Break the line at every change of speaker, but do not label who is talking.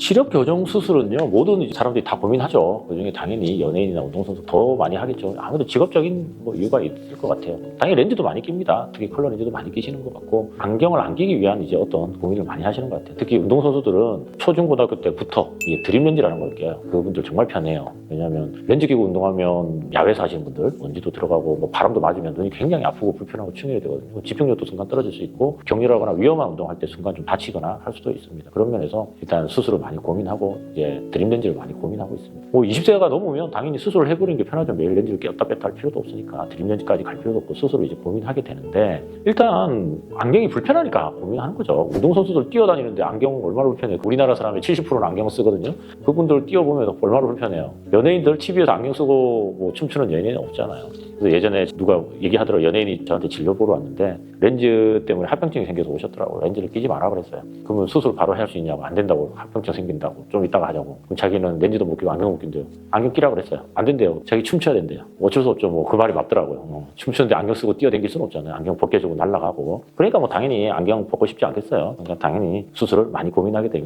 시력 교정 수술은요 모든 사람들이 다 고민하죠. 그중에 당연히 연예인이나 운동선수 더 많이 하겠죠. 아무래도 직업적인 뭐 이유가 있을 것 같아요. 당연히 렌즈도 많이 낍니다. 특히 컬러 렌즈도 많이 끼시는 것 같고 안경을 안 끼기 위한 이제 어떤 고민을 많이 하시는 것 같아요. 특히 운동선수들은 초중고등학교 때부터 이 드림 렌즈라는 걸 껴요. 그분들 정말 편해요. 왜냐하면 렌즈 끼고 운동하면 야외에서 하시는 분들 먼지도 들어가고 뭐 바람도 맞으면 눈이 굉장히 아프고 불편하고 충혈이 되거든요. 집중력도 순간 떨어질 수 있고 격렬하거나 위험한 운동할 때 순간 좀 다치거나 할 수도 있습니다. 그런 면에서 일단 수술을 많이 고민하고 이제 드림 렌즈를 많이 고민하고 있습니다. 뭐 20세가 넘으면 당연히 수술을 해버리는 게 편하죠. 매일 렌즈를 꼈다 뺐다 할 필요도 없으니까 드림 렌즈까지 갈 필요도 없고 수술을 이제 고민하게 되는데 일단 안경이 불편하니까 고민하는 거죠. 운동선수들 뛰어다니는데 안경 얼마나 불편해요. 우리나라 사람의 70%는 안경 쓰거든요. 그분들 뛰어보면 얼마나 불편해요. 연예인들 TV에서 안경 쓰고 뭐 춤추는 연예인 없잖아요. 그래서 예전에 누가 얘기하더라고요. 연예인이 저한테 진료 보러 왔는데 렌즈 때문에 합병증이 생겨서 오셨더라고요. 렌즈를 끼지 마라 그랬어요. 그러면 수술 바로 할 수 있냐고 안 된다고 합병증 생긴다고 좀 이따가 하자고. 그럼 자기는 렌즈도 못 끼고 안경 못 낀대요. 안경 끼라 그랬어요. 안 된대요. 자기 춤춰야 된대요. 어쩔 수 없죠. 뭐 그 말이 맞더라고요. 어, 춤추는데 안경 쓰고 뛰어댕길 수는 없잖아요. 안경 벗겨주고 날아가고. 그러니까 뭐 당연히 안경 벗고 싶지 않겠어요. 그러니까 당연히 수술을 많이 고민하게 됩니다.